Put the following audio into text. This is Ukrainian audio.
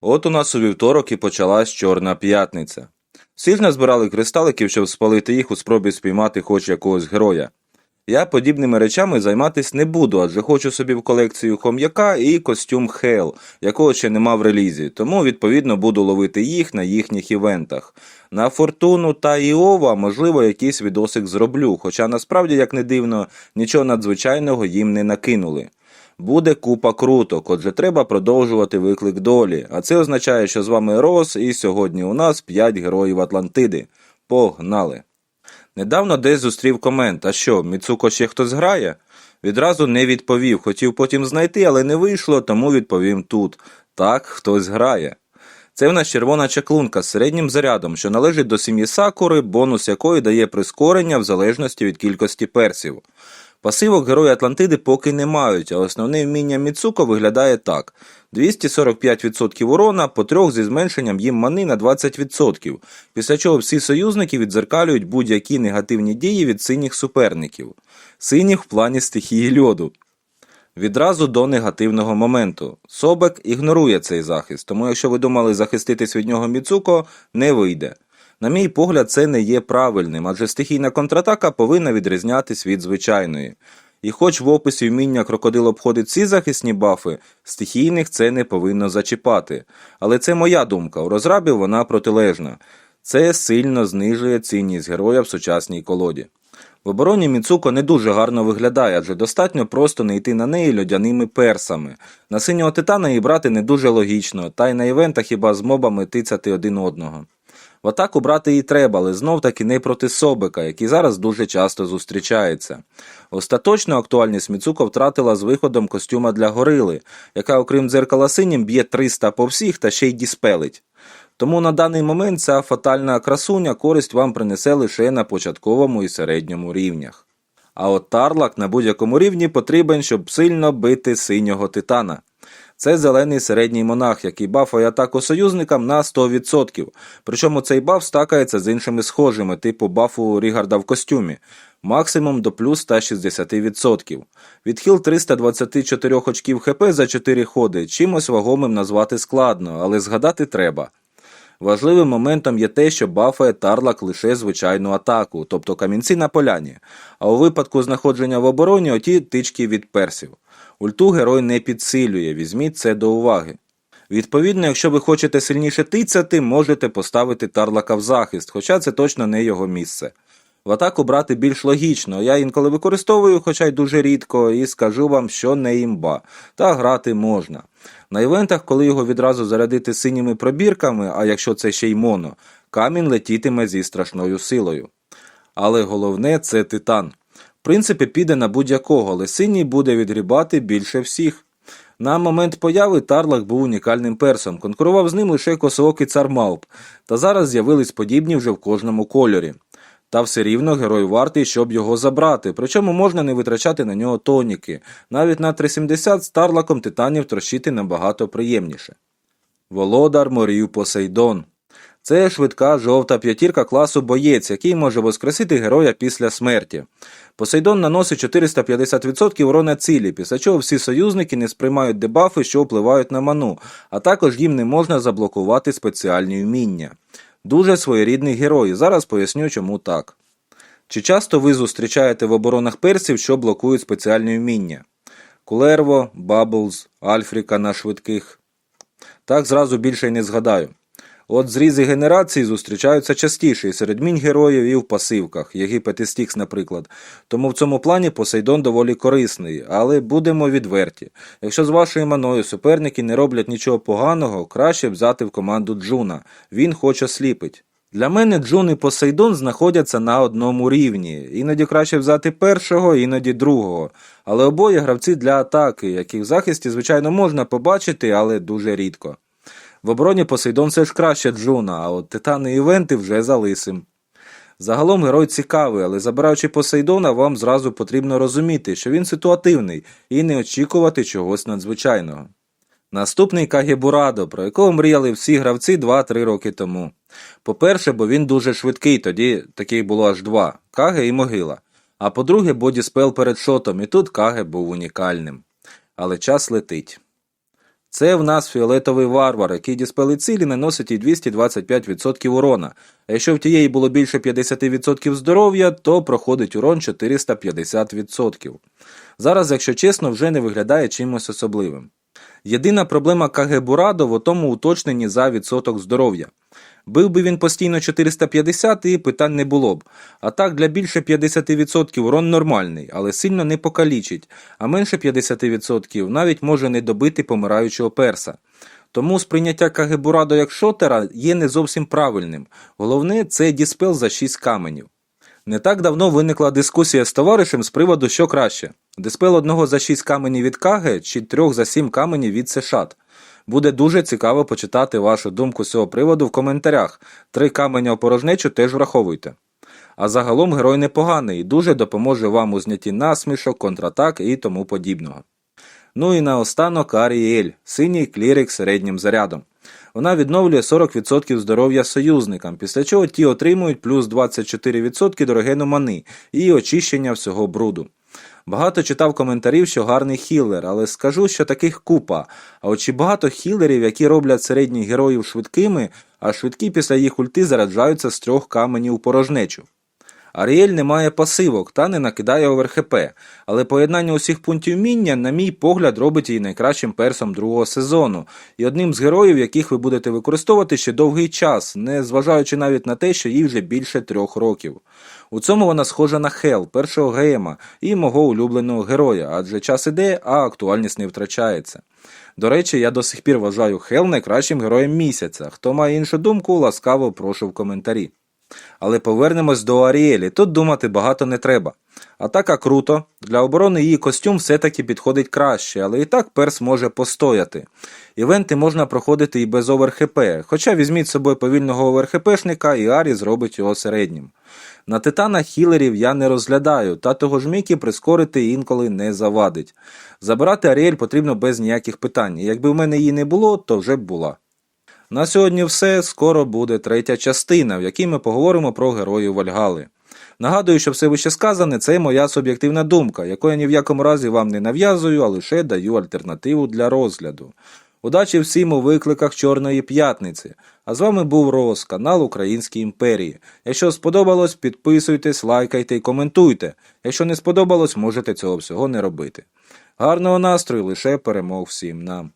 От у нас у вівторок і почалась Чорна п'ятниця. Всі ж назбирали кристаликів, щоб спалити їх у спробі спіймати хоч якогось героя. Я подібними речами займатись не буду, адже хочу собі в колекцію хом'яка і костюм Хел, якого ще нема в релізі, тому відповідно буду ловити їх на їхніх івентах. На Фортуну та Іова, можливо, якийсь відосик зроблю, хоча насправді, як не дивно, нічого надзвичайного їм не накинули. Буде купа круток, отже треба продовжувати виклик долі. А це означає, що з вами Рос, і сьогодні у нас 5 героїв Атлантиди. Погнали! Недавно десь зустрів комент, а що, Міцуко ще хтось грає? Відразу не відповів, хотів потім знайти, але не вийшло, тому відповім тут. Так, хтось грає. Це в нас червона чаклунка з середнім зарядом, що належить до сім'ї Сакури, бонус якої дає прискорення в залежності від кількості персів. Пасивок герої Атлантиди поки не мають, а основне вміння Міцуко виглядає так: 245% урона по трьох зі зменшенням їм мани на 20%, після чого всі союзники відзеркалюють будь-які негативні дії від синіх суперників. Синіх в плані стихії льоду. Відразу до негативного моменту. Собек ігнорує цей захист, тому якщо ви думали захиститись від нього Міцуко, не вийде. На мій погляд, це не є правильним, адже стихійна контратака повинна відрізнятись від звичайної. І хоч в описі вміння крокодил обходить всі захисні бафи, стихійних це не повинно зачіпати. Але це моя думка, у розрабів вона протилежна. Це сильно знижує цінність героя в сучасній колоді. В обороні Міцуко не дуже гарно виглядає, адже достатньо просто не йти на неї льодяними персами. На синього титана її брати не дуже логічно, та й на івентах хіба з мобами тицяти один одного. В атаку брати її треба, але знов таки не проти Собика, який зараз дуже часто зустрічається. Остаточну актуальність Міцуко втратила з виходом костюма для горили, яка, окрім дзеркала синім, б'є 300 по всіх та ще й діспелить. Тому на даний момент ця фатальна красуня користь вам принесе лише на початковому і середньому рівнях. А от Тарлак на будь-якому рівні потрібен, щоб сильно бити синього титана. Це зелений середній монах, який бафує атаку союзникам на 100%. Причому цей баф стакається з іншими схожими, типу бафу Рігарда в костюмі, максимум до плюс 160%. Відхил 324 очків ХП за 4 ходи, чимось вагомим назвати складно, але згадати треба. Важливим моментом є те, що бафає Тарлак лише звичайну атаку, тобто камінці на поляні, а у випадку знаходження в обороні оті тички від персів. Ульту герой не підсилює, візьміть це до уваги. Відповідно, якщо ви хочете сильніше тицяти, можете поставити Тарлака в захист, хоча це точно не його місце. В атаку брати більш логічно, я інколи використовую, хоча й дуже рідко, і скажу вам, що не імба, та грати можна. На івентах, коли його відразу зарядити синіми пробірками, а якщо це ще й моно, камінь летітиме зі страшною силою. Але головне це титан. В принципі, піде на будь-якого, але синій буде відгрібати більше всіх. На момент появи Тарлак був унікальним персом, конкурував з ним лише косоокий цар Мауп, та зараз з'явились подібні вже в кожному кольорі. Та все рівно герой вартий, щоб його забрати, причому можна не витрачати на нього тоніки. Навіть на 370 з Тарлаком титанів трощити набагато приємніше. Володар морів Посейдон. Це швидка жовта п'ятірка класу боєць, який може воскресити героя після смерті. Посейдон наносить 450% урона цілі, після чого всі союзники не сприймають дебафи, що впливають на ману, а також їм не можна заблокувати спеціальні вміння. Дуже своєрідний герой, зараз поясню, чому так. Чи часто ви зустрічаєте в оборонах персів, що блокують спеціальні вміння? Кулерво, Баблз, Альфріка на швидких. Так зразу більше й не згадаю. От зрізи генерації зустрічаються частіше і серед мінь героїв і в пасивках, Єгипет і Стікс, наприклад. Тому в цьому плані Посейдон доволі корисний, але будемо відверті. Якщо з вашою маною суперники не роблять нічого поганого, краще взяти в команду Джуна. Він хоч осліпить. Для мене Джун і Посейдон знаходяться на одному рівні. Іноді краще взяти першого, іноді другого. Але обоє гравці для атаки, яких в захисті, звичайно, можна побачити, але дуже рідко. В обороні Посейдон все ж краще Джуна, а от титани і івенти вже за лисим. Загалом герой цікавий, але забираючи Посейдона, вам зразу потрібно розуміти, що він ситуативний і не очікувати чогось надзвичайного. Наступний Кагебурадо, про якого мріяли всі гравці 2-3 роки тому. По-перше, бо він дуже швидкий, тоді таких було аж два Каге і могила. А по-друге, бодіспел перед шотом, і тут Каге був унікальним. Але час летить. Це в нас фіолетовий варвар, який діспели цілі наносить і 225% урона. А якщо в тієї було більше 50% здоров'я, то проходить урон 450%. Зараз, якщо чесно, вже не виглядає чимось особливим. Єдина проблема Кагебурадо в тому уточненні за відсоток здоров'я. Бив би він постійно 450 і питань не було б. А так для більше 50% урон нормальний, але сильно не покалічить, а менше 50% навіть може не добити помираючого перса. Тому сприйняття КГ Бурадо як шотера є не зовсім правильним. Головне це діспел за 6 каменів. Не так давно виникла дискусія з товаришем з приводу, що краще: диспел одного за 6 каменів від Каге чи трьох за 7 каменів від Сешат. Буде дуже цікаво почитати вашу думку з цього приводу в коментарях. Три каменя у порожнечу теж враховуйте. А загалом герой непоганий і дуже допоможе вам у знятті насмішок, контратак і тому подібного. Ну і наостанок Аріель, синій клірик середнім зарядом. Вона відновлює 40% здоров'я союзникам, після чого ті отримують плюс 24% дорогену мани і очищення всього бруду. Багато читав коментарів, що гарний хілер, але скажу, що таких купа. А от чи багато хілерів, які роблять середніх героїв швидкими, а швидкі після їх ульти зараджаються з трьох каменів порожнечу. Аріель не має пасивок та не накидає оверхп, але поєднання усіх пунктів міння, на мій погляд, робить її найкращим персом другого сезону і одним з героїв, яких ви будете використовувати ще довгий час, не зважаючи навіть на те, що їй вже більше трьох років. У цьому вона схожа на Хел, першого гейма і мого улюбленого героя, адже час іде, а актуальність не втрачається. До речі, я до сих пір вважаю Хел найкращим героєм місяця. Хто має іншу думку, ласкаво прошу в коментарі. Але повернемось до Аріелі. Тут думати багато не треба. Атака круто. Для оборони її костюм все-таки підходить краще, але і так перс може постояти. Івенти можна проходити і без оверхп, хоча візьміть з собою повільного оверхпшника і Арі зробить його середнім. На титана хілерів я не розглядаю, та того ж Мікі прискорити інколи не завадить. Забирати Аріель потрібно без ніяких питань. Якби в мене її не було, то вже б була. На сьогодні все. Скоро буде третя частина, в якій ми поговоримо про героїв Вальгали. Нагадую, що все вище сказане це моя суб'єктивна думка, яку я ні в якому разі вам не нав'язую, а лише даю альтернативу для розгляду. Удачі всім у викликах Чорної п'ятниці. А з вами був Рос, канал Українській імперії. Якщо сподобалось, підписуйтесь, лайкайте і коментуйте. Якщо не сподобалось, можете цього всього не робити. Гарного настрою, лише перемог всім нам.